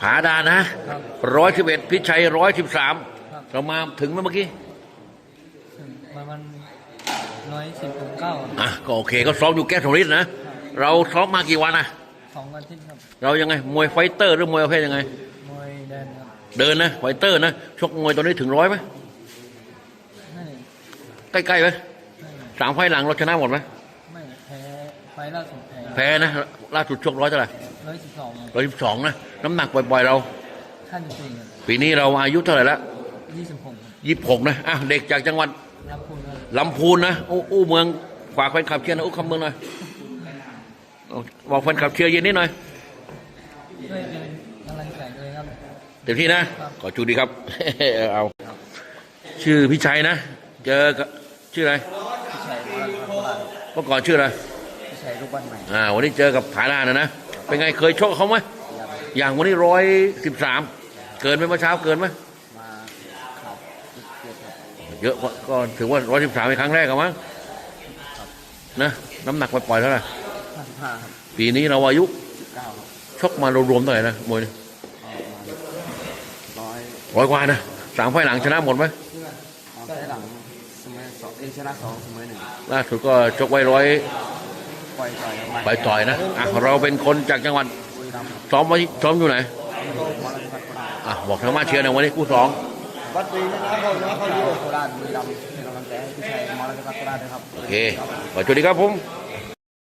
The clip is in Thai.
ผาดานะครับร้อยสิบเอ็ดพิชัยร้อยสิบสามครับเรามาถึงเมื่อกี้ถึงประมาณร้อยสิบเก้าอะก็โอเคก็ซ้อมอยู่แก้วสมฤทธิ์นะ เราซ้อมมากี่วันอะสองอาทิตย์ครับ เรายังไง มวยไฟเตอร์หรือมวยประเภทยังไง มวยเดินครับ เดินนะไฟเตอร์นะชกมวยตอนนี้ถึงร้อยไหมไม่ใกล้ๆไหมไม่สามไฟล์หลังเราชนะหมดไหมไม่แพ้ไฟล์ล่าสุดแพ้แพ้นะล่าสุดชกร้อยเท่าไหร่ ร้อยสิบสองร้อยสิบสองนะ น้ำหนักปล่อยๆเราท่านจริงครับปีนี้เราอายุเท่าไหร่แล้วยี่สิบหกยี่สิบหกนะอะเด็กจากจังหวัดรับคุณครับลำพูนนะอู้อู้เมืองฝากแฟนคลับเชียร์นะอู้คำเมืองหน่อยเอาบอกแฟนคลับเชียร์เย็นนิดหน่อยช่วยเป็นกำลังใจด้วยครับเต็มที่นะ ขอจูดีครับเอาชื่อพี่ชัยนะ เจอกับชื่ออะไรพี่ชัยมาลาโคราชเมื่อก่อนชื่ออะไรพี่ชัยรูปบ้านใหม่อ่าวันนี้เจอกับผาลานะนะ เป็นไงเคยชกกับเขาไหมอย่างวันนี้ร้อยสิบสามเกินไหมเมื่อเช้าเกินไหมมาขาดเยอะครับเยอะกว่าก็ถือว่าร้อยสิบสามเป็นครั้งแรกกันมั้งนะน้ำหนักปล่อยๆเท่าไหร่ห้าสิบห้าครับปีนี้เราอายุสิบเก้าครับชกมารวมๆเท่าไหร่นะมวยนี่ร้อยร้อยกว่านะสามไฟล์หลังชนะหมดไหมเอาไฟล์หลังเสมอสองเอยชนะสองเสมอหนึ่งล่าสุดก็ชกไว้ร้อย ไปต่อยนะอะเราเป็นคนจากจังหวัดซ้อมไว้ซ้อมอยู่ไหนอะบอกทางมาเชียร์หนวันนี้คู่สองวัดปีนะเขาเนะเขาอยู่โคราชบุรีรัมย์เป็นกำลังใจให้พี่ชัยมาลาโคราชด้วยครับโอเคสวัสดีครับผม